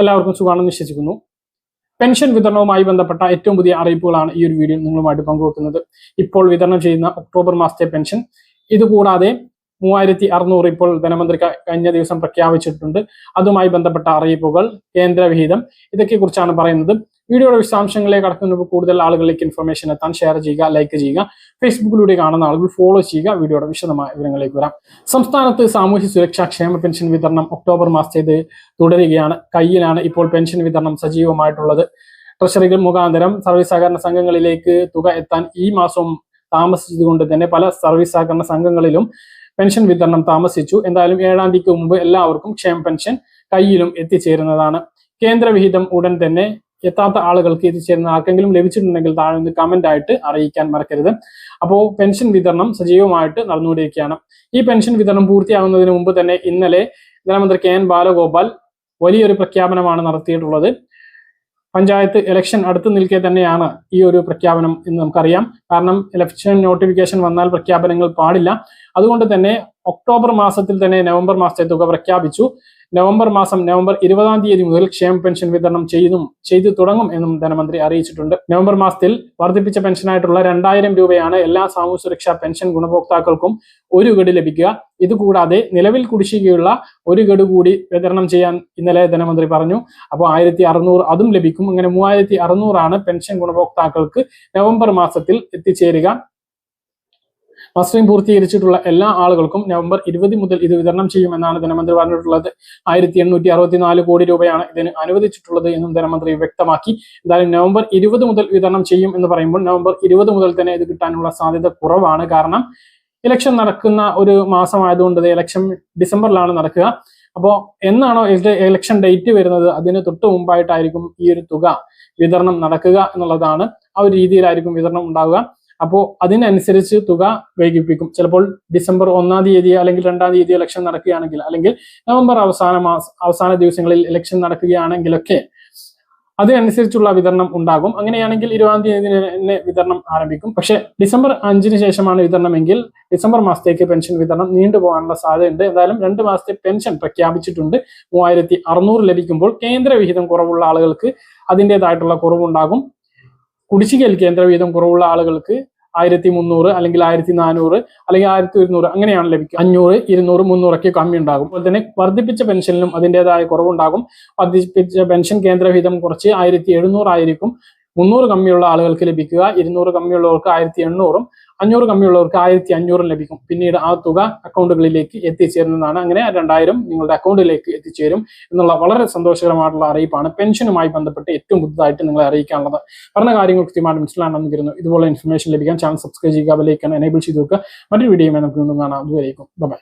എല്ലാവർക്കും സുഖമാണെന്ന് വിശ്വസിക്കുന്നു. പെൻഷൻ വിതരണവുമായി ബന്ധപ്പെട്ട ഏറ്റവും പുതിയ അറിയിപ്പുകളാണ് ഈ ഒരു വീഡിയോ നിങ്ങളുമായിട്ട് പങ്കുവെക്കുന്നത്. ഇപ്പോൾ വിതരണം ചെയ്യുന്ന ഒക്ടോബർ മാസത്തെ പെൻഷൻ. ഇതുകൂടാതെ മൂവായിരത്തി അറുന്നൂറ് ഇപ്പോൾ ധനമന്ത്രി കഴിഞ്ഞ ദിവസം പ്രഖ്യാപിച്ചിട്ടുണ്ട്. അതുമായി ബന്ധപ്പെട്ട അറിയിപ്പുകൾ കേന്ദ്രവിഹിതം ഇതൊക്കെ കുറിച്ചാണ് പറയുന്നത്. വീഡിയോയുടെ വിശദാംശങ്ങളിലേക്ക് കടക്കുന്നതിന് കൂടുതൽ ആളുകളിലേക്ക് ഇൻഫർമേഷൻ എത്താൻ ഷെയർ ചെയ്യുക ലൈക്ക് ചെയ്യുക ഫേസ്ബുക്കിലൂടെ കാണുന്ന ആളുകൾ ഫോളോ ചെയ്യുക വീഡിയോയുടെ വിശദമായ വിവരങ്ങളിലേക്ക് വരാം. സംസ്ഥാനത്ത് സാമൂഹ്യ സുരക്ഷാ ക്ഷേമ പെൻഷൻ വിതരണം ഒക്ടോബർ മാസത്തേത് തുടരുകയാണ്. കയ്യിലാണ് ഇപ്പോൾ പെൻഷൻ വിതരണം സജീവമായിട്ടുള്ളത്. ട്രഷറികൾ മുഖാന്തരം സർവീസ് സഹകരണ സംഘങ്ങളിലേക്ക് തുക എത്താൻ ഈ മാസവും താമസിച്ചതുകൊണ്ട് തന്നെ പല സർവീസ് സഹകരണ സംഘങ്ങളിലും പെൻഷൻ വിതരണം താമസിച്ചു. എന്തായാലും ഏഴാം തീയതിക്ക് മുമ്പ് എല്ലാവർക്കും ക്ഷേമ പെൻഷൻ കയ്യിലും എത്തിച്ചേരുന്നതാണ്. കേന്ദ്രവിഹിതം ഉടൻ തന്നെ എത്താത്ത ആളുകൾക്ക് എത്തിച്ചേരുന്ന ആർക്കെങ്കിലും ലഭിച്ചിട്ടുണ്ടെങ്കിൽ താഴെ നിന്ന് കമന്റ് ആയിട്ട് അറിയിക്കാൻ മറക്കരുത്. അപ്പോൾ പെൻഷൻ വിതരണം സജീവമായിട്ട് നടന്നുകൊണ്ടിരിക്കുകയാണ്. ഈ പെൻഷൻ വിതരണം പൂർത്തിയാകുന്നതിന് മുമ്പ് തന്നെ ഇന്നലെ ധനമന്ത്രി കെ എൻ ബാലഗോപാൽ വലിയൊരു പ്രഖ്യാപനമാണ് നടത്തിയിട്ടുള്ളത്. പഞ്ചായത്ത് ഇലക്ഷൻ അടുത്ത് നിൽക്കെ തന്നെയാണ് ഈ ഒരു പ്രഖ്യാപനം എന്ന് നമുക്കറിയാം. കാരണം ഇലക്ഷൻ നോട്ടിഫിക്കേഷൻ വന്നാൽ പ്രഖ്യാപനങ്ങൾ പാടില്ല. അതുകൊണ്ട് തന്നെ ഒക്ടോബർ മാസത്തിൽ തന്നെ നവംബർ മാസത്തെ തുക പ്രഖ്യാപിച്ചു. നവംബർ മാസം നവംബർ ഇരുപതാം തീയതി മുതൽ ക്ഷേമ പെൻഷൻ വിതരണം ചെയ്യുന്നു ചെയ്തു തുടങ്ങും എന്നും ധനമന്ത്രി അറിയിച്ചിട്ടുണ്ട്. നവംബർ മാസത്തിൽ വർദ്ധിപ്പിച്ച പെൻഷനായിട്ടുള്ള രണ്ടായിരം രൂപയാണ് എല്ലാ സാമൂഹ്യ സുരക്ഷാ പെൻഷൻ ഗുണഭോക്താക്കൾക്കും ഒരു ഗഡു ലഭിക്കുക. ഇതുകൂടാതെ നിലവിൽ കുടിശ്ശികയുള്ള ഒരു ഗഡു കൂടി വിതരണം ചെയ്യാൻ ഇന്നലെ ധനമന്ത്രി പറഞ്ഞു. അപ്പോൾ ആയിരത്തി അറുന്നൂറ് അതും ലഭിക്കും. അങ്ങനെ മൂവായിരത്തി അറുന്നൂറാണ് പെൻഷൻ ഗുണഭോക്താക്കൾക്ക് നവംബർ മാസത്തിൽ എത്തിച്ചേരുക. മസ്റ്ററിംഗ് പൂർത്തീകരിച്ചിട്ടുള്ള എല്ലാ ആളുകൾക്കും നവംബർ ഇരുപത് മുതൽ ഇത് വിതരണം ചെയ്യുമെന്നാണ് ധനമന്ത്രി പറഞ്ഞിട്ടുള്ളത്. ആയിരത്തി എണ്ണൂറ്റി അറുപത്തിനാല് കോടി രൂപയാണ് ഇതിന് അനുവദിച്ചിട്ടുള്ളത് എന്നും ധനമന്ത്രി വ്യക്തമാക്കി. എന്തായാലും നവംബർ ഇരുപത് മുതൽ വിതരണം ചെയ്യും എന്ന് പറയുമ്പോൾ നവംബർ ഇരുപത് മുതൽ തന്നെ ഇത് കിട്ടാനുള്ള സാധ്യത കുറവാണ്. കാരണം ഇലക്ഷൻ നടക്കുന്ന ഒരു മാസമായതുകൊണ്ട് ഇലക്ഷൻ ഡിസംബറിലാണ് നടക്കുക. അപ്പോൾ എന്നാണോ ഇലക്ഷൻ ഡേറ്റ് വരുന്നത്? അതിന് തൊട്ട് മുമ്പായിട്ടായിരിക്കും ഈ ഒരു തുക വിതരണം നടക്കുക എന്നുള്ളതാണ് ആ ഒരു രീതിയിലായിരിക്കും വിതരണം ഉണ്ടാവുക. അപ്പോൾ അതിനനുസരിച്ച് തുക വൈകിപ്പിക്കും. ചിലപ്പോൾ ഡിസംബർ ഒന്നാം തീയതി അല്ലെങ്കിൽ രണ്ടാം തീയതി ഇലക്ഷൻ നടക്കുകയാണെങ്കിൽ അല്ലെങ്കിൽ നവംബർ അവസാന മാസ അവസാന ദിവസങ്ങളിൽ ഇലക്ഷൻ നടക്കുകയാണെങ്കിലൊക്കെ അതിനനുസരിച്ചുള്ള വിതരണം ഉണ്ടാകും. അങ്ങനെയാണെങ്കിൽ ഇരുപതാം തീയതി തന്നെ വിതരണം ആരംഭിക്കും. പക്ഷേ ഡിസംബർ അഞ്ചിന് ശേഷമാണ് വിതരണമെങ്കിൽ ഡിസംബർ മാസത്തേക്ക് പെൻഷൻ വിതരണം നീണ്ടുപോകാനുള്ള സാധ്യതയുണ്ട്. എന്തായാലും രണ്ട് മാസത്തെ പെൻഷൻ പ്രഖ്യാപിച്ചിട്ടുണ്ട്. മൂവായിരത്തി ലഭിക്കുമ്പോൾ കേന്ദ്ര വിഹിതം കുറവുള്ള ആളുകൾക്ക് അതിന്റെതായിട്ടുള്ള കുറവുണ്ടാകും. കുടിശ്ശികയിൽ കേന്ദ്രവീതം കുറവുള്ള ആളുകൾക്ക് ആയിരത്തി മുന്നൂറ് അല്ലെങ്കിൽ ആയിരത്തി നാനൂറ് അല്ലെങ്കിൽ ആയിരത്തി ഒരുന്നൂറ് അങ്ങനെയാണ് ലഭിക്കുക. അഞ്ഞൂറ് ഇരുന്നൂറ് മുന്നൂറൊക്കെ കമ്മി ഉണ്ടാകും. അതുപോലെ തന്നെ വർദ്ധിപ്പിച്ച പെൻഷനിലും അതിന്റെതായ കുറവുണ്ടാകും. വർദ്ധിപ്പിച്ച പെൻഷൻ കേന്ദ്രവിഹിതം കുറച്ച് ആയിരത്തി എഴുന്നൂറായിരിക്കും മുന്നൂറ് കമ്മിയുള്ള ആളുകൾക്ക് ലഭിക്കുക ഇരുന്നൂറ് കമ്മിയുള്ളവർക്ക് ആയിരത്തി എണ്ണൂറും അഞ്ഞൂറ് കമ്മിയുള്ളവർക്ക് ആയിരത്തി അഞ്ഞൂറും ലഭിക്കും. പിന്നീട് ആ തുക അക്കൗണ്ടുകളിലേക്ക് എത്തിച്ചേരുന്നതാണ്. അങ്ങനെ രണ്ടായിരം നിങ്ങളുടെ അക്കൗണ്ടിലേക്ക് എത്തിച്ചേരും എന്നുള്ള വളരെ സന്തോഷകരമായിട്ടുള്ള അറിയിപ്പാണ്. പെൻഷനുമായി ബന്ധപ്പെട്ട് ഏറ്റവും പുതുതായിട്ട് നിങ്ങളെ അറിയിക്കാനുള്ളത്. പറഞ്ഞ കാര്യങ്ങൾ കൃത്യമായിട്ട് മനസ്സിലാണെന്ന് കരുതുന്നു ഇതുപോലെ ഇൻഫർമേഷൻ ലഭിക്കാൻ ചാനൽ സബ്സ്ക്രൈബ് ചെയ്യുക ബെലൈക്കൺ എനേബിൾ ചെയ്ത് വെക്കുക. മറ്റൊരു വീഡിയോയുമായി നമുക്ക് വീണ്ടും കാണാം. അതുവരേക്കും. ബൈ